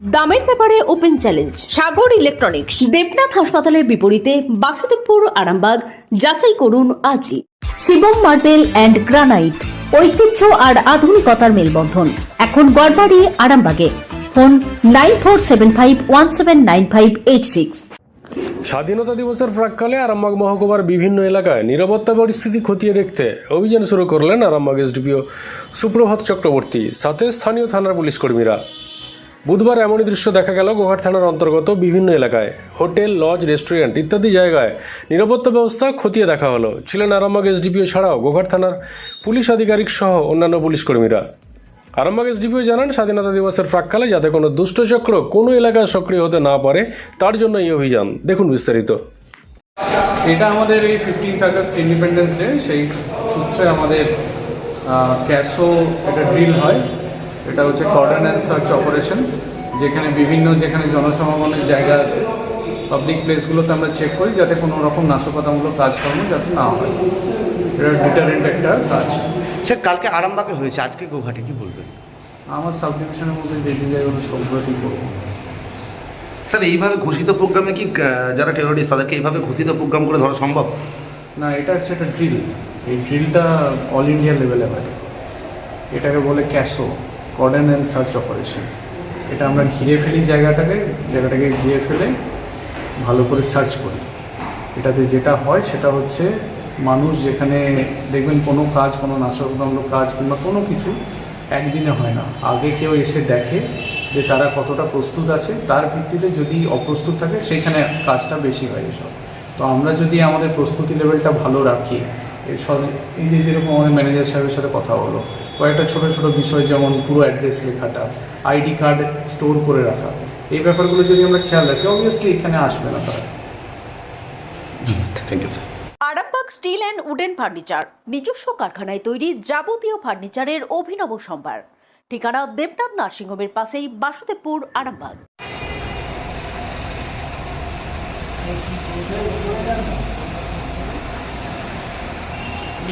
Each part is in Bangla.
দামের ব্যাপারে open challenge, Sagar electronics, Debnath হাসপাতালের বিপরীতে বাসুদেবপুর, আরামবাগ, যাচাই করুন আজই। শিবম মার্বেল অ্যান্ড গ্রানাইট, ঐতিহ্য আর আধুনিকতার মেলবন্ধন। এখন গড়বাড়ি, আরামবাগে। Phone nine four seven five one seven nine five eight six. স্বাধীনতা দিবসের প্রাককালে আরামবাগ মহকুমার বিভিন্ন এলাকায় নিরাপত্তা পরিস্থিতি খতিয়ে দেখতে অভিযান শুরু করলেন আরামবাগ এসডিপিও সুপ্রভাত চক্রবর্তী, সাথে স্থানীয় থানার পুলিশ কর্মীরা। বুধবার এমনই দৃশ্য দেখা গেল গোঘাট থানার অন্তর্গত বিভিন্ন এলাকায়। হোটেল, লজ, রেস্টুরেন্ট ইত্যাদি জায়গায় নিরাপত্তা ব্যবস্থা খতিয়ে দেখা হলো। ছিলেন আরামবাগ এসডিপিও ছাড়াও গোঘাট থানার পুলিশ আধিকারিক সহ অন্যান্য পুলিশ কর্মীরা। আরামবাগ এসডিপিও জানান, স্বাধীনতা দিবসের প্রাককালে যাতে কোনো দুষ্টচক্র কোনো এলাকায় সক্রিয় হতে না পারে, তার জন্য এই অভিযান। দেখুন বিস্তারিত। এটা আমাদের এই ফিফটিন্থ আগস্ট ইন্ডিপেন্ডেন্স ডে সেই সূত্রে আমাদের ক্যাশো একটা ড্রিল হয়। এটা হচ্ছে কর্ডন অ্যান্ড সার্চ অপারেশন যেখানে বিভিন্ন যেখানে জনসমাগমের জায়গা আছে। পাবলিক প্লেসগুলোতে আমরা চেক করি যাতে কোনো রকম নাশকতামূলক কাজকর্ম যাতে না হয়। এটা ডিটারেন্ট একটা কাজ। স্যার কালকে আরামবাগে হয়েছে। আজকে গোঘাটে কি বলবেন? আমার সাব ডিভিশনের মধ্যে যে যে জায়গাগুলো সবগুলোতেই করব স্যার এইভাবে ঘোষিত প্রোগ্রামে কি যারা টেরোরিস্ট তাদেরকে এইভাবে ঘোষিত প্রোগ্রাম করে ধরা সম্ভব? না এটা হচ্ছে একটা ড্রিল এই ড্রিলটা অল ইন্ডিয়া লেভেলে হয়। এটাকে বলে CASO cordon and search operation. এটা আমরা ঘিরে ফেলি জায়গাটাকে জায়গাটাকে ঘিরে ফেলে ভালো করে সার্চ করি। এটাতে যেটা হয় সেটা হচ্ছে মানুষ যেখানে দেখবেন কোনো কাজ, কোনো নাশকতামূলক কাজ কিংবা কোনো কিছু একদিনে হয় না। আগে কেউ এসে দেখে যে তারা কতটা প্রস্তুত আছে, তার ভিত্তিতে যদি অপ্রস্তুত থাকে, সেখানে কাজটা বেশি হয় এসব। তো আমরা যদি আমাদের প্রস্তুতি লেভেলটা ভালো রাখি এই সব এই যে যেরকম আমাদের ম্যানেজার সাহেবের সাথে কথা হলো কয়েকটা ছোটো ছোটো বিষয় যেমন পুরো অ্যাড্রেস লেখাটা আইডি কার্ড স্টোর করে রাখা এই ব্যাপারগুলো যদি আমরা খেয়াল রাখি অবভিয়াসলি এখানে আসবে না তারা। Thank you sir Arambagh steel and wooden furniture নিজস্ব কারখানায় তৈরি যাবতীয় ফার্নিচারের অভিনব সম্ভার। ঠিকানা দেবনাথ নার্সিংহোমের পাশেই বাসুদেবপুর আরামবাগ।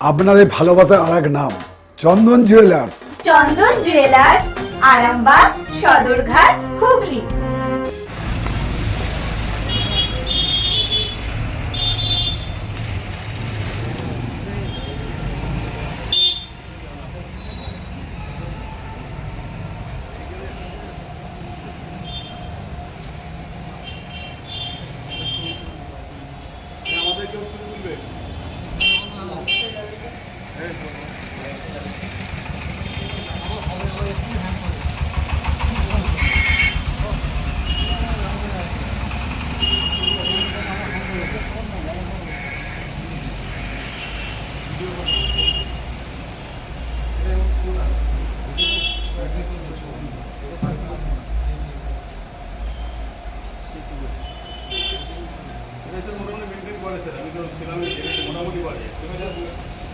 আপনাদের ভালোবাসার আর এক নাম চন্দন জুয়েলার্স চন্দন জুয়েলার্স আরামবাগ সদরঘাট হুগলি। মোটামুটি মেনটেন করে স্যার আমি তো ছিলাম মোটামুটি করে